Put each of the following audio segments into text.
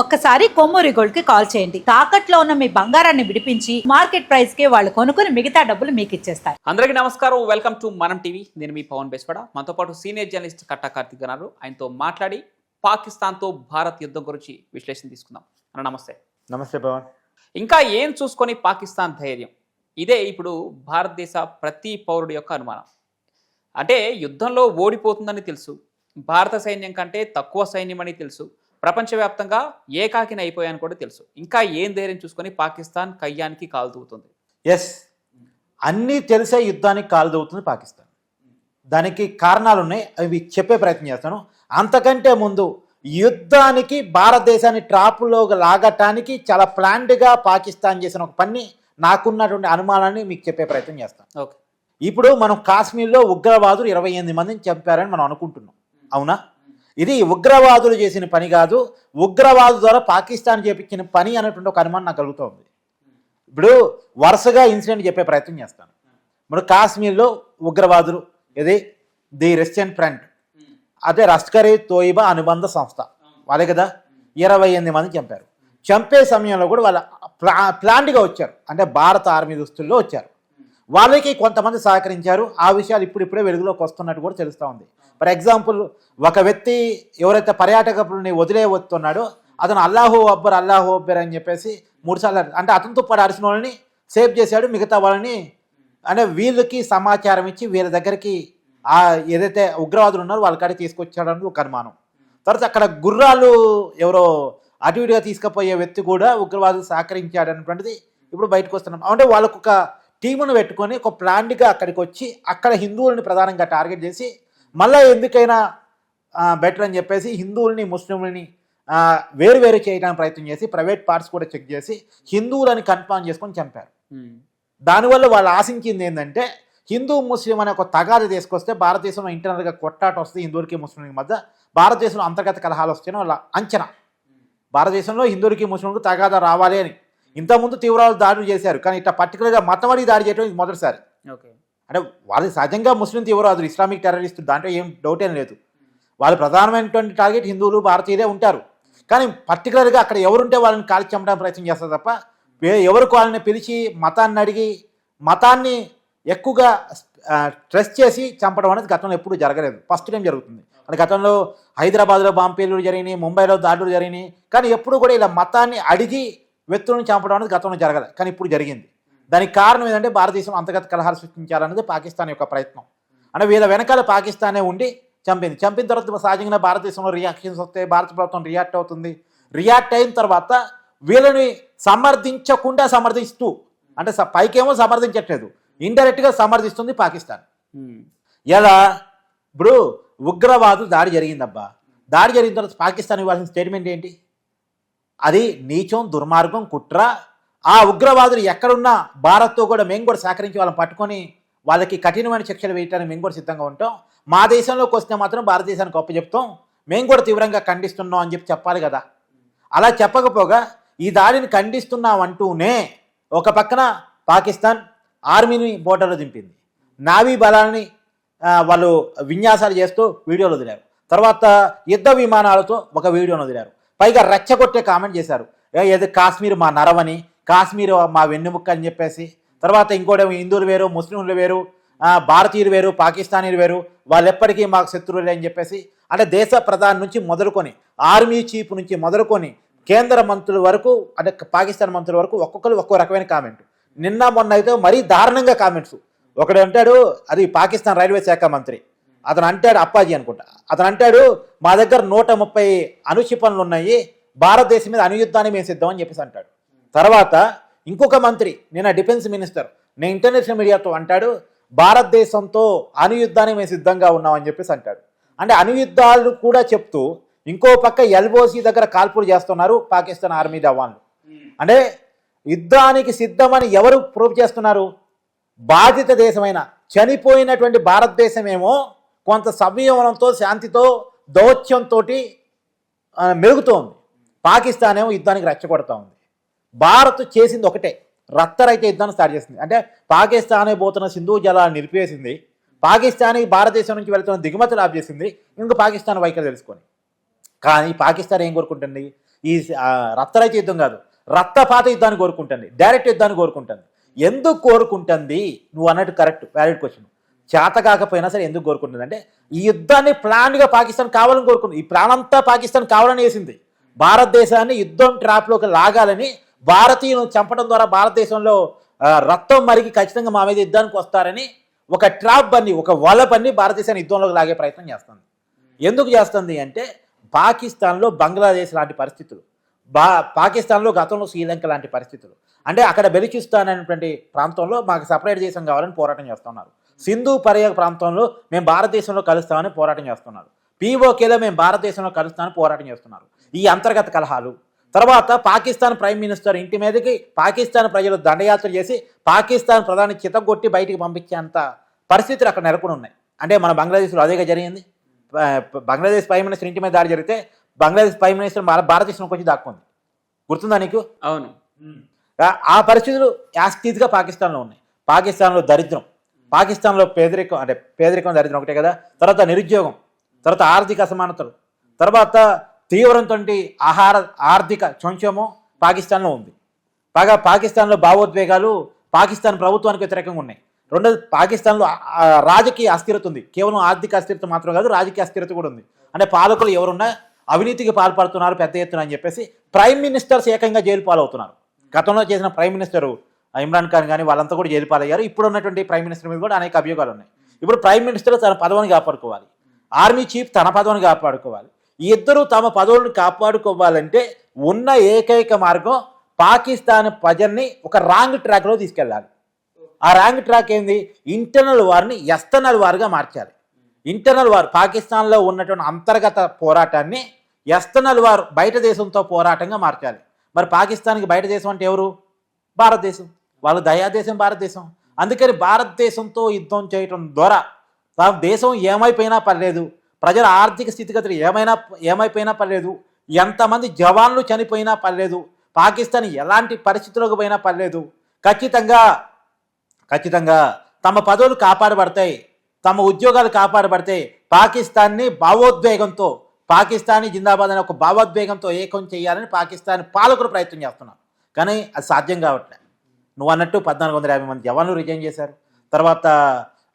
ఒక్కసారి కొమ్మూరి గోల్డ్కి కాల్ చేయండి. తాకట్లో ఉన్న మీ బంగారాన్ని విడిపించి మార్కెట్ ప్రైస్కి వాళ్ళు కొనుక్కుని మిగతా డబ్బులు మీకు ఇచ్చేస్తారు. అందరికీ నమస్కారం. వెల్కమ్ టు మనం టీవీ నేను మీ పవన్ బెస్పడ మనతో పాటు సీనియర్ జర్నలిస్ట్ కట్టా కార్తిక్ గారు ఆయనతో మాట్లాడి పాకిస్తాన్తో భారత్ యుద్ధం గురించి విశ్లేషణ తీసుకుందాం. అన్న నమస్తే. నమస్తే పవన్. ఇంకా ఏం చూసుకొని పాకిస్తాన్ ధైర్యం? ఇదే ఇప్పుడు భారతదేశ ప్రతి పౌరుడి యొక్క అనుమానం. అంటే యుద్ధంలో ఓడిపోతుందని తెలుసు. భారత సైన్యం కంటే తక్కువ సైన్యం అని తెలుసు. ప్రపంచవ్యాప్తంగా ఏకాకిన అయిపోయాయని కూడా తెలుసు. ఇంకా ఏం ధైర్యం చూసుకొని పాకిస్తాన్ కయ్యానికి కాలు దూకుతుంది? ఎస్ అన్నీ తెలిసే యుద్ధానికి కాలు దవ్వుతుంది పాకిస్తాన్. దానికి కారణాలు ఉన్నాయి అవి చెప్పే ప్రయత్నం చేస్తాను. అంతకంటే ముందు యుద్ధానికి భారతదేశాన్ని ట్రాపులో లాగటానికి చాలా ప్లాన్డ్గా పాకిస్తాన్ చేసిన ఒక పని నాకున్నటువంటి అనుమానాన్ని మీకు చెప్పే ప్రయత్నం చేస్తాను. ఓకే. ఇప్పుడు మనం కాశ్మీర్లో ఉగ్రవాదులు ఇరవై ఎనిమిది మందిని చంపారని మనం అనుకుంటున్నాం. అవునా? ఇది ఉగ్రవాదులు చేసిన పని కాదు ఉగ్రవాదు ద్వారా పాకిస్తాన్ చేపించిన పని అనేటువంటి ఒక అనుమానం నాకు కలుగుతోంది. ఇప్పుడు వరుసగా ఇన్సిడెంట్ చెప్పే ప్రయత్నం చేస్తాను. ఇప్పుడు కాశ్మీర్లో ఉగ్రవాదులు ఇది ది రెస్టియన్ ఫ్రంట్ అదే రస్కరీ తోయిబా అనుబంధ సంస్థ వాళ్ళే కదా? ఇరవై ఎనిమిది మంది చంపారు. చంపే సమయంలో కూడా వాళ్ళ ప్లా ప్లాంట్గా వచ్చారు. అంటే భారత ఆర్మీ దుస్తుల్లో వచ్చారు. వాళ్ళకి కొంతమంది సహకరించారు. ఆ విషయాలు ఇప్పుడిప్పుడే వెలుగులోకి వస్తున్నట్టు కూడా తెలుస్తూ ఉంది. ఫర్ ఎగ్జాంపుల్ ఒక వ్యక్తి ఎవరైతే పర్యాటకుల్ని వదిలే వస్తున్నాడో అతను అల్లాహో అబ్బర్ అల్లాహో అబ్బర్ అని చెప్పేసి మూడుసార్లు అంటే అతనితో పాటు అరిసిన వాళ్ళని సేవ్ చేశాడు మిగతా వాళ్ళని అంటే వీళ్ళకి సమాచారం ఇచ్చి వీళ్ళ దగ్గరికి ఆ ఏదైతే ఉగ్రవాదులు ఉన్నారో వాళ్ళ కాడికి తీసుకొచ్చాడని ఒక అనుమానం. తర్వాత అక్కడ గుర్రాలు ఎవరో అటు ఇటుగా తీసుకుపోయే వ్యక్తి కూడా ఉగ్రవాదులు సహకరించాడు అనేటువంటిది ఇప్పుడు బయటకు వస్తున్నాం. అంటే వాళ్ళకు ఒక టీమును పెట్టుకొని ఒక ప్లాన్డ్గా అక్కడికి వచ్చి అక్కడ హిందువులని ప్రధానంగా టార్గెట్ చేసి మళ్ళీ ఎందుకైనా బెటర్ అని చెప్పేసి హిందువుల్ని ముస్లింలని వేరు వేరు చేయడానికి ప్రయత్నం చేసి ప్రైవేట్ పార్ట్స్ కూడా చెక్ చేసి హిందువులని కన్ఫర్మ్ చేసుకొని చంపారు. దానివల్ల వాళ్ళు ఆశించింది ఏంటంటే హిందూ ముస్లిం అనే ఒక తగాద తీసుకొస్తే భారతదేశంలో ఇంటర్నల్గా కొట్టాట వస్తే హిందువులకి ముస్లింలకి మధ్య. భారతదేశంలో అంతర్గత కలహాలు వస్తాయని వాళ్ళ అంచనా. భారతదేశంలో హిందువులకి ముస్లింలకు తగాద రావాలి అని. ఇంతకుముందు తీవ్రవాదులు దాడులు చేశారు కానీ ఇట్లా పర్టికులర్గా మతమడి దాడి చేయడం ఇది మొదటిసారి. ఓకే. అంటే వాళ్ళు సహజంగా ముస్లిం తీవ్రవాదులు ఇస్లామిక్ టెర్రరిస్టులు దాంట్లో ఏం డౌట్ ఏం లేదు. వాళ్ళు ప్రధానమైనటువంటి టార్గెట్ హిందువులు భారతీయులే ఉంటారు. కానీ పర్టికులర్గా అక్కడ ఎవరుంటే వాళ్ళని కాల్చి చంపడానికి ప్రయత్నం చేస్తారు తప్ప ఎవరికి వాళ్ళని పిలిచి మతాన్ని అడిగి మతాన్ని ఎక్కువగా స్ట్రెస్ చేసి చంపడం అనేది గతంలో ఎప్పుడూ జరగలేదు. ఫస్ట్ టైం జరుగుతుంది. అంటే గతంలో హైదరాబాద్లో బాంబేలు జరిగినాయి ముంబైలో దాడులు జరిగినాయి. కానీ ఎప్పుడు కూడా ఇలా మతాన్ని అడిగి వ్యక్తులను చంపడం అనేది గతంలో జరగదు కానీ ఇప్పుడు జరిగింది. దానికి కారణం ఏంటంటే భారతదేశం అంతర్గత కలహాలు సృష్టించాలన్నది పాకిస్తాన్ యొక్క ప్రయత్నం. అంటే వీళ్ళ వెనకాల పాకిస్తానే ఉండి చంపింది. చంపిన తర్వాత సహజంగా భారతదేశంలో రియాక్షన్స్ వస్తాయి భారత ప్రభుత్వం రియాక్ట్ అవుతుంది. రియాక్ట్ అయిన తర్వాత వీళ్ళని సమర్థించకుండా సమర్థిస్తూ అంటే పైకేమో సమర్థించట్లేదు ఇండైరెక్ట్గా సమర్థిస్తుంది పాకిస్తాన్. ఎలా? ఇప్పుడు ఉగ్రవాదు దాడి జరిగిందబ్బా. దాడి జరిగిన తర్వాత పాకిస్తాన్ ఇవ్వాల్సిన స్టేట్మెంట్ ఏంటి? అది నీచం దుర్మార్గం కుట్ర. ఆ ఉగ్రవాదులు ఎక్కడున్నా భారత్తో కూడా మేము కూడా సహకరించి వాళ్ళని పట్టుకొని వాళ్ళకి కఠినమైన శిక్షలు వేయటానికి మేము కూడా సిద్ధంగా ఉంటాం. మా దేశంలోకి వస్తే మాత్రం భారతదేశానికి గొప్ప చెప్తాం. మేము కూడా తీవ్రంగా ఖండిస్తున్నాం అని చెప్పి చెప్పాలి కదా. అలా చెప్పకపోగా ఈ దాడిని ఖండిస్తున్నాం అంటూనే ఒక పక్కన పాకిస్తాన్ ఆర్మీని బోర్డర్లో దింపింది. నావీ బలాలని వాళ్ళు విన్యాసాలు చేస్తూ వీడియోలు వదిలారు. తర్వాత యుద్ధ విమానాలతో ఒక వీడియోను వదిలారు. పైగా రెచ్చగొట్టే కామెంట్ చేశారు. ఏదో కాశ్మీర్ మా నరవని కాశ్మీర్ మా వెన్నెముక్క అని చెప్పేసి. తర్వాత ఇంకోటేమో హిందువులు వేరు ముస్లింలు వేరు భారతీయులు వేరు పాకిస్తానీలు వేరు వాళ్ళు ఎప్పటికీ మాకు శత్రువులే అని చెప్పేసి. అంటే దేశ ప్రధాని నుంచి మొదలుకొని ఆర్మీ చీఫ్ నుంచి మొదలుకొని కేంద్ర మంత్రుల వరకు అంటే పాకిస్తాన్ మంత్రుల వరకు ఒక్కొక్కరు ఒక్కో రకమైన కామెంట్. నిన్న మొన్న అయితే మరీ దారుణంగా కామెంట్స్. ఒకడు అంటాడు అది పాకిస్తాన్ రైల్వే శాఖ మంత్రి. అతను అంటాడు అప్పాజీ అనుకుంటా. అతను అంటాడు మా దగ్గర నూట ముప్పై అనుక్షిపణలు ఉన్నాయి భారతదేశం మీద అనుయుద్ధాన్ని మేము సిద్ధం అని చెప్పేసి అంటాడు. తర్వాత ఇంకొక మంత్రి నేను డిఫెన్స్ మినిస్టర్ నేను ఇంటర్నేషనల్ మీడియాతో అంటాడు భారతదేశంతో అనుయుద్ధాన్ని మేము సిద్ధంగా ఉన్నామని చెప్పేసి అంటాడు. అంటే అనుయుద్ధాలు కూడా చెప్తూ ఇంకో పక్క ఎల్ఓసి దగ్గర కాల్పులు చేస్తున్నారు పాకిస్తాన్ ఆర్మీ జవాన్లు. అంటే యుద్ధానికి సిద్ధమని ఎవరు ప్రూవ్ చేస్తున్నారు? బాధిత దేశమైన చనిపోయినటువంటి భారతదేశమేమో కొంత సంయమనంతో శాంతితో దౌత్యంతో మెరుగుతోంది. పాకిస్తాన్ ఏమో యుద్ధానికి రెచ్చగొడతా ఉంది. భారత్ చేసింది ఒకటే. రత్తరైతే యుద్ధాన్ని స్టార్ట్ చేసింది. అంటే పాకిస్తానే పోతున్న సింధు జలాన్ని నిలిపివేసింది. పాకిస్తాన్కి భారతదేశం నుంచి వెళ్తున్న దిగుమతులు ఆఫ్ చేసింది. ఇంక పాకిస్తాన్ వైఖరి తెలుసుకొని. కానీ పాకిస్తాన్ ఏం కోరుకుంటుంది? ఈ రత్తరైతే యుద్ధం కాదు. రక్తపాత యుద్ధాన్ని కోరుకుంటుంది. డైరెక్ట్ యుద్ధాన్ని కోరుకుంటుంది. ఎందుకు కోరుకుంటుంది? నువ్వు అన్నట్టు కరెక్ట్ వ్యాలిడ్ క్వశ్చన్. చేత కాకపోయినా సరే ఎందుకు కోరుకుంటుంది? అంటే ఈ యుద్ధాన్ని ప్లాన్గా పాకిస్తాన్ కావాలని కోరుకుంది. ఈ ప్రాణంతా పాకిస్తాన్ కావాలని వేసింది. భారతదేశాన్ని యుద్ధం ట్రాప్లోకి లాగాలని భారతీయులను చంపడం ద్వారా భారతదేశంలో రక్తం మరిగి ఖచ్చితంగా మా మీద యుద్ధానికి వస్తారని ఒక ట్రాప్ బన్ని ఒక వల బన్ని భారతదేశాన్ని యుద్ధంలోకి లాగే ప్రయత్నం చేస్తుంది. ఎందుకు చేస్తుంది అంటే పాకిస్తాన్లో బంగ్లాదేశ్ లాంటి పరిస్థితులు బా పాకిస్తాన్లో గతంలో శ్రీలంక లాంటి పరిస్థితులు. అంటే అక్కడ బెలిచిస్తాన్ అనేటువంటి ప్రాంతంలో మాకు సపరేట్ దేశం కావాలని పోరాటం చేస్తున్నారు. సింధు పర్యాయ ప్రాంతంలో మేము భారతదేశంలో కలుస్తామని పోరాటం చేస్తున్నారు. పీఓకేలో మేము భారతదేశంలో కలుస్తామని పోరాటం చేస్తున్నారు. ఈ అంతర్గత కలహాలు. తర్వాత పాకిస్తాన్ ప్రైమ్ మినిస్టర్ ఇంటి మీదకి పాకిస్తాన్ ప్రజలు దండయాత్ర చేసి పాకిస్తాన్ ప్రధాని చితగొట్టి బయటికి పంపించేంత పరిస్థితులు అక్కడ నెలకొని ఉన్నాయి. అంటే మన బంగ్లాదేశ్లో అదేగా జరిగింది. బంగ్లాదేశ్ ప్రైమ్ మినిస్టర్ ఇంటి మీద దాడి జరిగితే బంగ్లాదేశ్ ప్రైమ్ మినిస్టర్ మన భారతదేశంలోకి వచ్చి దాక్కుంది గుర్తుందా నీకు? అవును. ఆ- ఆ పరిస్థితులు యాస్టీజ్గా పాకిస్తాన్లో ఉన్నాయి. పాకిస్తాన్లో దరిద్రం. పాకిస్తాన్లో పేదరికం అంటే పేదరికం దరిద్రం ఒకటే కదా? తర్వాత నిరుద్యోగం తర్వాత ఆర్థిక అసమానతలు తర్వాత తీవ్రంతో ఆహార ఆర్థిక చొంచము పాకిస్తాన్లో ఉంది. బాగా పాకిస్తాన్లో భావోద్వేగాలు పాకిస్తాన్ ప్రభుత్వానికి వ్యతిరేకంగా ఉన్నాయి. రెండోది పాకిస్తాన్లో రాజకీయ అస్థిరత ఉంది. కేవలం ఆర్థిక అస్థిరత మాత్రం కాదు రాజకీయ అస్థిరత కూడా ఉంది. అంటే పాలకులు ఎవరున్నా అవినీతికి పాల్పడుతున్నారు పెద్ద ఎత్తున అని చెప్పేసి ప్రైమ్ మినిస్టర్స్ ఏకంగా జైలు పాలవుతున్నారు. గతంలో చేసిన ప్రైమ్ మినిస్టర్ ఇమ్రాన్ ఖాన్ కానీ వాళ్ళంతా కూడా జైలు పాలయ్యారు. ఇప్పుడు ఉన్నటువంటి ప్రైమ్ మినిస్టర్ మీద కూడా అనేక అభియోగాలు ఉన్నాయి. ఇప్పుడు ప్రైమ్ మినిస్టర్ తన పదవిని కాపాడుకోవాలి. ఆర్మీ చీఫ్ తన పదవిని కాపాడుకోవాలి. ఈ ఇద్దరు తమ పదవులను కాపాడుకోవాలంటే ఉన్న ఏకైక మార్గం పాకిస్తాన్ ప్రజల్ని ఒక రాంగ్ ట్రాక్లో తీసుకెళ్ళాలి. ఆ రాంగ్ ట్రాక్ ఏంది? ఇంటర్నల్ వార్ని ఎక్స్టర్నల్ వార్గా మార్చాలి. ఇంటర్నల్ వార్ పాకిస్తాన్లో ఉన్నటువంటి అంతర్గత పోరాటాన్ని ఎక్స్టర్నల్ వార్ బయట దేశంతో పోరాటంగా మార్చాలి. మరి పాకిస్తాన్కి బయట దేశం అంటే ఎవరు? భారతదేశం. వాళ్ళ దయాదేశం భారతదేశం. అందుకని భారతదేశంతో యుద్ధం చేయటం ద్వారా తాము దేశం ఏమైపోయినా పర్లేదు ప్రజల ఆర్థిక స్థితిగతులు ఏమైనా ఏమైపోయినా పర్లేదు ఎంతమంది జవాన్లు చనిపోయినా పర్లేదు పాకిస్తాన్ ఎలాంటి పరిస్థితులకు పోయినా పర్లేదు ఖచ్చితంగా ఖచ్చితంగా తమ పదవులు కాపాడబడతాయి తమ ఉద్యోగాలు కాపాడబడతాయి. పాకిస్తాన్ని భావోద్వేగంతో పాకిస్తానీ జిందాబాద్ అనే ఒక భావోద్వేగంతో ఏకం చేయాలని పాకిస్తాన్ పాలకులు ప్రయత్నం చేస్తున్నారు. కానీ అది సాధ్యం కావట్లేదు. నువ్వు అన్నట్టు పద్నాలుగు వందల యాభై మంది జవాన్లు రిజైన్ చేశారు. తర్వాత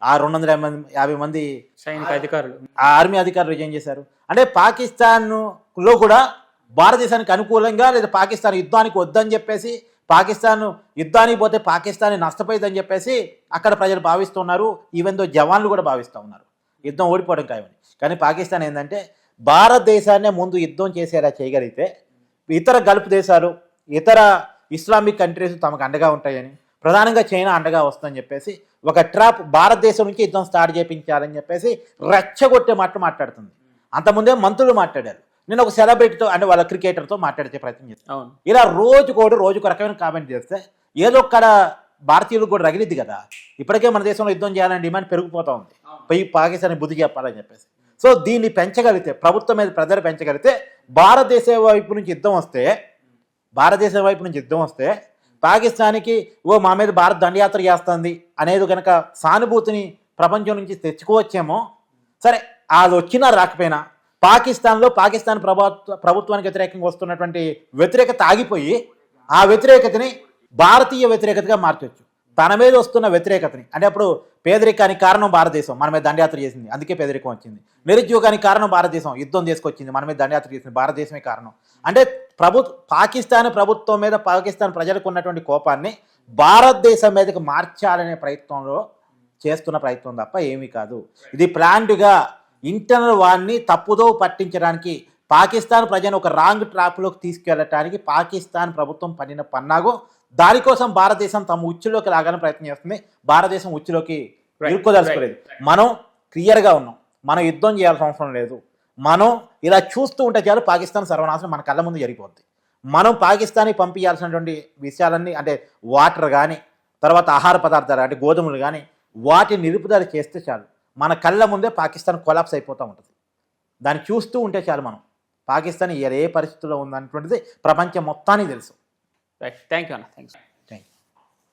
ఆ రెండు వందల యాభై మంది యాభై మంది సైనిక అధికారులు. ఆ ఆర్మీ అధికారులు రిజైన్ చేశారు. అంటే పాకిస్తాన్లో కూడా భారతదేశానికి అనుకూలంగా లేదా పాకిస్తాన్ యుద్ధానికి వద్దని చెప్పేసి పాకిస్తాన్ యుద్ధానికి పోతే పాకిస్తాన్ నష్టపోయిందని చెప్పేసి అక్కడ ప్రజలు భావిస్తున్నారు. ఈవెన్ దో జవాన్లు కూడా భావిస్తూ ఉన్నారు. యుద్ధం ఓడిపోవడం ఖాయమని. కానీ పాకిస్తాన్ ఏంటంటే భారతదేశాన్నే ముందు యుద్ధం చేసేలా చేయగలిగితే ఇతర గల్ఫ్ దేశాలు ఇతర ఇస్లామిక్ కంట్రీస్ తమకు అండగా ఉంటాయని ప్రధానంగా చైనా అండగా వస్తుందని చెప్పేసి ఒక ట్రాప్ భారతదేశం నుంచి యుద్ధం స్టార్ట్ చేయించాలని చెప్పేసి రెచ్చగొట్టే మాటలు మాట్లాడుతుంది. అంతకుముందే మంత్రులు మాట్లాడారు. నేను ఒక సెలబ్రిటీతో అంటే వాళ్ళ క్రికెటర్తో మాట్లాడితే ప్రయత్నం చేస్తాను ఇలా రోజుకోడు రోజుకు రకమైన కామెంట్ చేస్తే ఏదో ఒక్కడ భారతీయులకు కూడా రగిలిద్ది కదా. ఇప్పటికే మన దేశంలో యుద్ధం చేయాలని డిమాండ్ పెరిగిపోతా ఉంది. పోయి పాకిస్తాన్ బుద్ధి చెప్పాలని చెప్పేసి. సో దీన్ని పెంచగలిగితే ప్రభుత్వం మీద ప్రజలు పెంచగలిగితే భారతదేశ వైపు నుంచి యుద్ధం వస్తే భారతదేశం వైపు నుంచి యుద్ధం వస్తే పాకిస్తాన్కి ఓ మా మీద భారత్ దండయాత్ర చేస్తుంది అనేది కనుక సానుభూతిని ప్రపంచం నుంచి తెచ్చుకోవచ్చేమో. సరే అది వచ్చినా రాకపోయినా పాకిస్తాన్లో పాకిస్తాన్ ప్రభుత్వ ప్రభుత్వానికి వ్యతిరేకంగా వస్తున్నటువంటి వ్యతిరేకత ఆగిపోయి ఆ వ్యతిరేకతని భారతీయ వ్యతిరేకతగా మార్చవచ్చు తన మీద వస్తున్న వ్యతిరేకతని. అంటే అప్పుడు పేదరికానికి కారణం భారతదేశం. మన మీద దండయాత్ర చేసింది. అందుకే పేదరికం వచ్చింది. నిరుద్యోగానికి కారణం భారతదేశం. యుద్ధం చేసుకొచ్చింది. మన మీద దండయాత్ర చేసింది. భారతదేశమే కారణం. అంటే ప్రభు పాకిస్తాన్ ప్రభుత్వం మీద పాకిస్తాన్ ప్రజలకు ఉన్నటువంటి కోపాన్ని భారతదేశం మీదకి మార్చాలనే ప్రయత్నంలో చేస్తున్న ప్రయత్నం తప్ప ఏమీ కాదు. ఇది ప్లాంట్గా ఇంటర్నల్ వారిని తప్పుదో పట్టించడానికి పాకిస్తాన్ ప్రజలను ఒక రాంగ్ ట్రాప్లోకి తీసుకెళ్ళటానికి పాకిస్తాన్ ప్రభుత్వం పన్నిన పన్నాగో దానికోసం భారతదేశం తమ ఉచ్చులోకి లాగాలని ప్రయత్నం చేస్తుంది. భారతదేశం ఉచ్చులోకి ఇరుక్కోదలుచుకోలేదు. మనం క్లియర్గా ఉన్నాం. మనం యుద్ధం చేయాల్సిన అవసరం లేదు. మనం ఇలా చూస్తూ ఉంటే చాలు పాకిస్తాన్ సర్వనాశనం మన కళ్ళ ముందు జరిగిపోద్ది. మనం పాకిస్తాన్కి పంపించాల్సినటువంటి విషయాలన్నీ అంటే వాటర్ కానీ తర్వాత ఆహార పదార్థాలు అంటే గోధుమలు కానీ వాటిని నిలుపుదల చేస్తే చాలు మన కళ్ళ ముందే పాకిస్తాన్ కొలాప్స్ అయిపోతూ ఉంటుంది. దాన్ని చూస్తూ ఉంటే చాలు మనం. పాకిస్తాన్ ఏ ఏ పరిస్థితుల్లో ఉందన్నటువంటిది ప్రపంచం మొత్తానికి తెలుసు. Right. Thank you, Anna. Thanks.